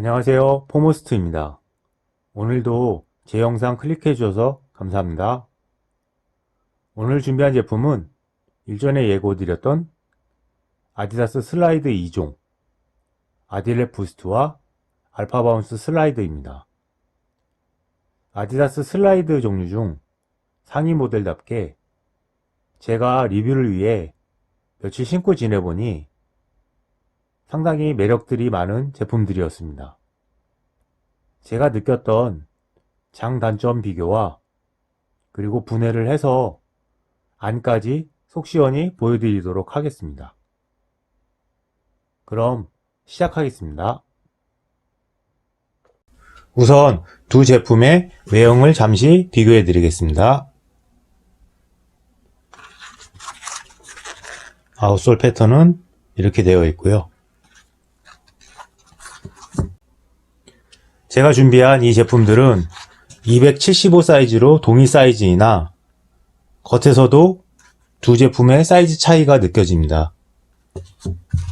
안녕하세요. 포모스트입니다. 오늘도 제 영상 클릭해 주셔서 감사합니다. 오늘 준비한 제품은 일전에 예고드렸던 아디다스 슬라이드 2종 아딜렛 부스트와 알파 바운스 슬라이드입니다. 아디다스 슬라이드 종류 중 상위 모델답게 제가 리뷰를 위해 며칠 신고 지내보니 상당히 매력들이 많은 제품들이었습니다. 제가 느꼈던 장단점 비교와 그리고 분해를 해서 안까지 속 시원히 보여드리도록 하겠습니다. 그럼 시작하겠습니다. 우선 두 제품의 외형을 잠시 비교해 드리겠습니다. 아웃솔 패턴은 이렇게 되어 있고요. 제가 준비한 이 제품들은 275 사이즈로 동일 사이즈이나 겉에서도 두 제품의 사이즈 차이가 느껴집니다.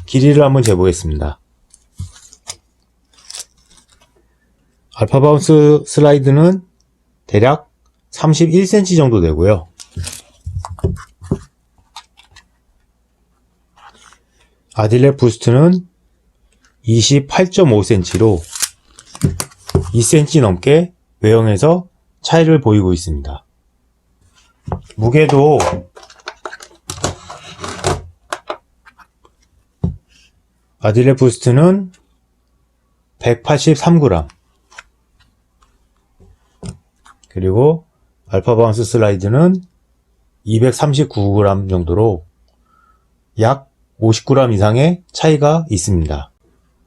길이를 한번 재보겠습니다. 알파 바운스 슬라이드는 대략 31cm 정도 되고요. 아딜렛 부스트는 28.5cm로 2cm 넘게 외형에서 차이를 보이고 있습니다. 무게도 아딜렛 부스트는 183g 그리고 알파 바운스 슬라이드는 239g 정도로 약 50g 이상의 차이가 있습니다.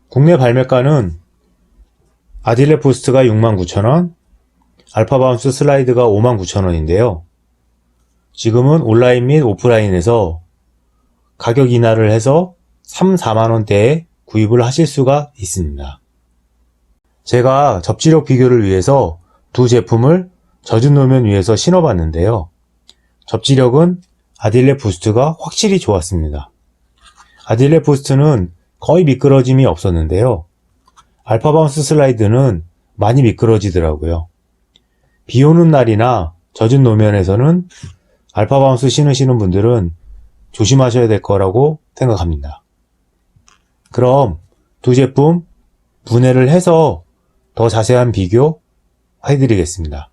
국내 발매가는 아딜렛 부스트가 69,000원, 알파 바운스 슬라이드가 59,000원인데요. 지금은 온라인 및 오프라인에서 가격 인하를 해서 3, 4만원대에 구입을 하실 수가 있습니다. 제가 접지력 비교를 위해서 두 제품을 젖은 노면 위에서 신어봤는데요. 접지력은 아딜렛 부스트가 확실히 좋았습니다. 아딜렛 부스트는 거의 미끄러짐이 없었는데요. 알파 바운스 슬라이드는 많이 미끄러지더라고요. 비 오는 날이나 젖은 노면에서는 알파 바운스 신으시는 분들은 조심하셔야 될 거라고 생각합니다. 그럼 두 제품 분해를 해서 더 자세한 비교 해드리겠습니다.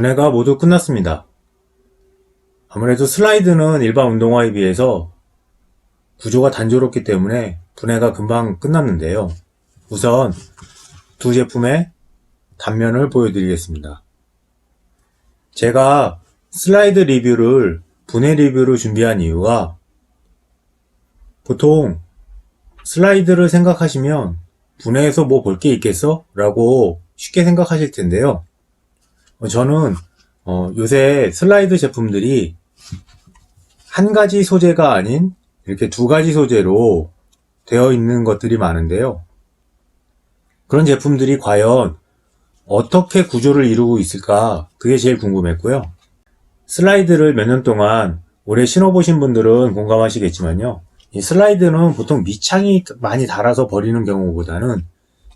분해가 모두 끝났습니다. 아무래도 슬라이드는 일반 운동화에 비해서 구조가 단조롭기 때문에 분해가 금방 끝났는데요. 우선 두 제품의 단면을 보여드리겠습니다. 제가 슬라이드 리뷰를 분해 리뷰로 준비한 이유가 보통 슬라이드를 생각하시면 분해에서 뭐 볼 게 있겠어? 라고 쉽게 생각하실 텐데요. 어, 저는 어, 요새 슬라이드 제품들이 한 가지 소재가 아닌 이렇게 두 가지 소재로 되어 있는 것들이 많은데요. 그런 제품들이 과연 어떻게 구조를 이루고 있을까? 그게 제일 궁금했고요. 슬라이드를 몇 년 동안 오래 신어보신 분들은 공감하시겠지만요. 이 슬라이드는 보통 밑창이 많이 달아서 버리는 경우보다는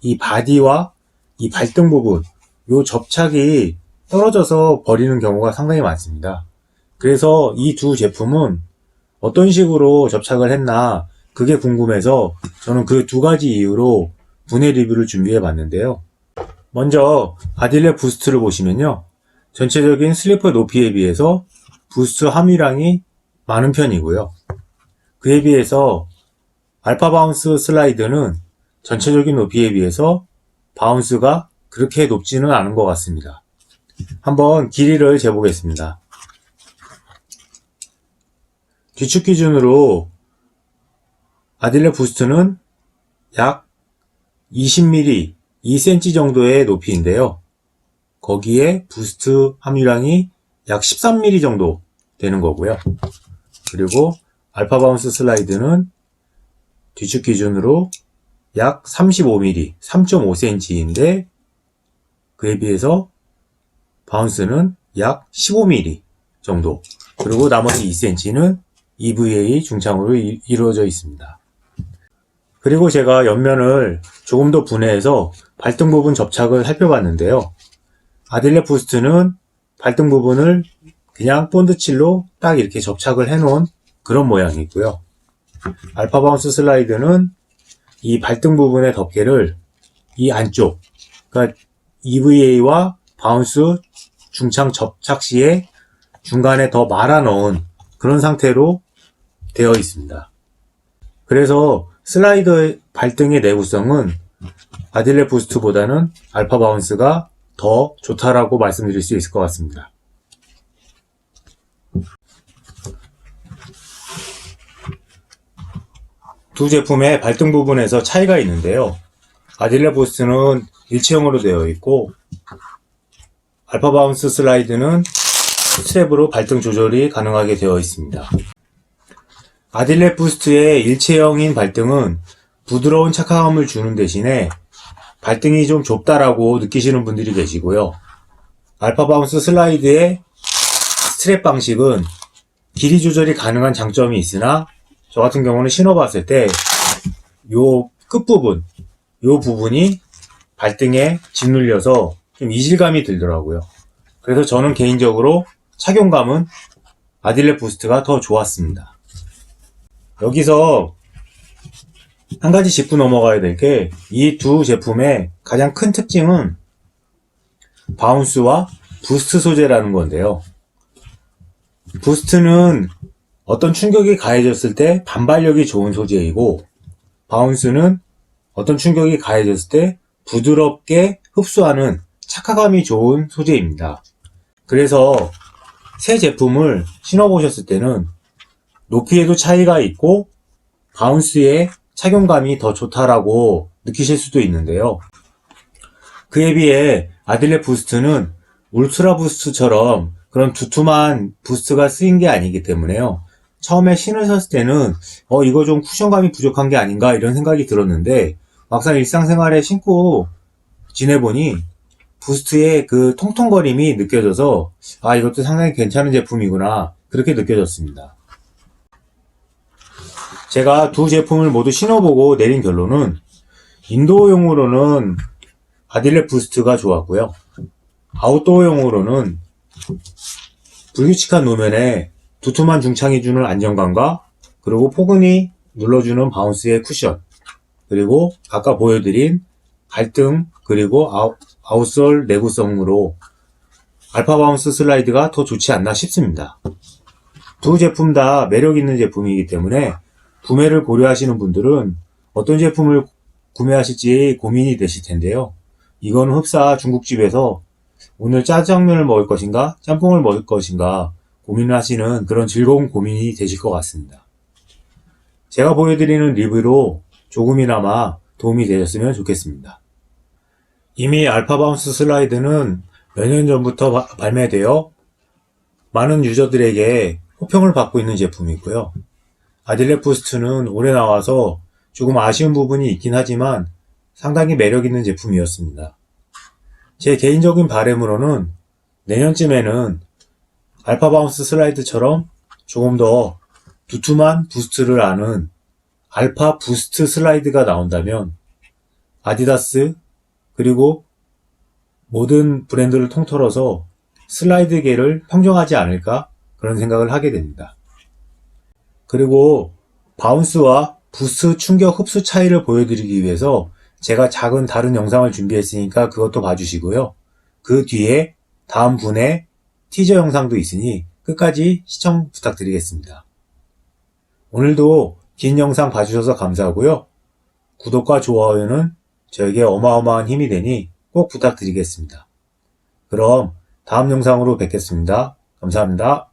이 바디와 이 발등 부분, 요 접착이 떨어져서 버리는 경우가 상당히 많습니다. 그래서 이 두 제품은 어떤 식으로 접착을 했나 그게 궁금해서 저는 그 두 가지 이유로 분해 리뷰를 준비해 봤는데요. 먼저 아딜렛 부스트를 보시면요. 전체적인 슬리퍼 높이에 비해서 부스트 함유량이 많은 편이고요. 그에 비해서 알파 바운스 슬라이드는 전체적인 높이에 비해서 바운스가 그렇게 높지는 않은 것 같습니다. 한번 길이를 재보겠습니다. 뒤축 기준으로 아딜레 부스트는 약 20mm, 2cm 정도의 높이인데요. 거기에 부스트 함유량이 약 13mm 정도 되는 거고요. 그리고 알파 바운스 슬라이드는 뒤축 기준으로 약 35mm, 3.5cm인데 그에 비해서 바운스는 약 15mm 정도 그리고 나머지 2cm는 EVA 중창으로 이- 이루어져 있습니다. 그리고 제가 옆면을 조금 더 분해해서 발등 부분 접착을 살펴봤는데요. 아딜레 부스트는 발등 부분을 그냥 본드칠로 딱 이렇게 접착을 해놓은 그런 모양이고요. 알파 바운스 슬라이드는 이 발등 부분의 덮개를 이 안쪽, 그러니까 EVA와 바운스 중창 접착 시에 중간에 더 말아 넣은 그런 상태로 되어 있습니다. 그래서 슬라이더의 발등의 내구성은 아딜레 부스트보다는 알파 바운스가 더 좋다라고 말씀드릴 수 있을 것 같습니다. 두 제품의 발등 부분에서 차이가 있는데요. 아딜레 부스트는 일체형으로 되어 있고 알파 바운스 슬라이드는 스트랩으로 발등 조절이 가능하게 되어 있습니다. 아딜레 부스트의 일체형인 발등은 부드러운 착화감을 주는 대신에 발등이 좀 좁다라고 느끼시는 분들이 계시고요. 알파 바운스 슬라이드의 스트랩 방식은 길이 조절이 가능한 장점이 있으나 저 같은 경우는 신어봤을 때 요 끝부분, 요 부분이 발등에 짓눌려서 좀 이질감이 들더라고요. 그래서 저는 개인적으로 착용감은 아딜레 부스트가 더 좋았습니다. 여기서 한 가지 짚고 넘어가야 될 게 이 두 제품의 가장 큰 특징은 바운스와 부스트 소재라는 건데요. 부스트는 어떤 충격이 가해졌을 때 반발력이 좋은 소재이고 바운스는 어떤 충격이 가해졌을 때 부드럽게 흡수하는 착화감이 좋은 소재입니다. 그래서 새 제품을 신어보셨을 때는 높이에도 차이가 있고 바운스의 착용감이 더 좋다라고 느끼실 수도 있는데요. 그에 비해 아딜레 부스트는 울트라 부스트처럼 그런 두툼한 부스트가 쓰인 게 아니기 때문에요. 처음에 신으셨을 때는 어 이거 좀 쿠션감이 부족한 게 아닌가 이런 생각이 들었는데 막상 일상생활에 신고 지내보니 부스트의 그 통통거림이 느껴져서 아 이것도 상당히 괜찮은 제품이구나 그렇게 느껴졌습니다. 제가 두 제품을 모두 신어보고 내린 결론은 인도어용으로는 아딜레 부스트가 좋았고요. 아웃도어용으로는 불규칙한 노면에 두툼한 중창이 주는 안정감과 그리고 포근히 눌러주는 바운스의 쿠션 그리고 아까 보여드린 발등 그리고 아웃, 아웃솔 내구성으로 알파 바운스 슬라이드가 더 좋지 않나 싶습니다. 두 제품 다 매력 있는 제품이기 때문에 구매를 고려하시는 분들은 어떤 제품을 구매하실지 고민이 되실 텐데요. 이거는 흡사 중국집에서 오늘 짜장면을 먹을 것인가 짬뽕을 먹을 것인가 고민하시는 그런 즐거운 고민이 되실 것 같습니다. 제가 보여드리는 리뷰로 조금이나마 도움이 되셨으면 좋겠습니다. 이미 알파 바운스 슬라이드는 몇 년 전부터 바- 발매되어 많은 유저들에게 호평을 받고 있는 제품이고요. 아딜레 부스트는 올해 나와서 조금 아쉬운 부분이 있긴 하지만 상당히 매력 있는 제품이었습니다. 제 개인적인 바람으로는 내년쯤에는 알파 바운스 슬라이드처럼 조금 더 두툼한 부스트를 아는 알파 부스트 슬라이드가 나온다면 아디다스 그리고 모든 브랜드를 통틀어서 슬라이드계를 평정하지 않을까 그런 생각을 하게 됩니다. 그리고 바운스와 부스트 충격 흡수 차이를 보여드리기 위해서 제가 작은 다른 영상을 준비했으니까 그것도 봐주시고요. 그 뒤에 다음 분의 티저 영상도 있으니 끝까지 시청 부탁드리겠습니다. 오늘도 긴 영상 봐주셔서 감사하고요. 구독과 좋아요는 저에게 어마어마한 힘이 되니 꼭 부탁드리겠습니다. 그럼 다음 영상으로 뵙겠습니다. 감사합니다.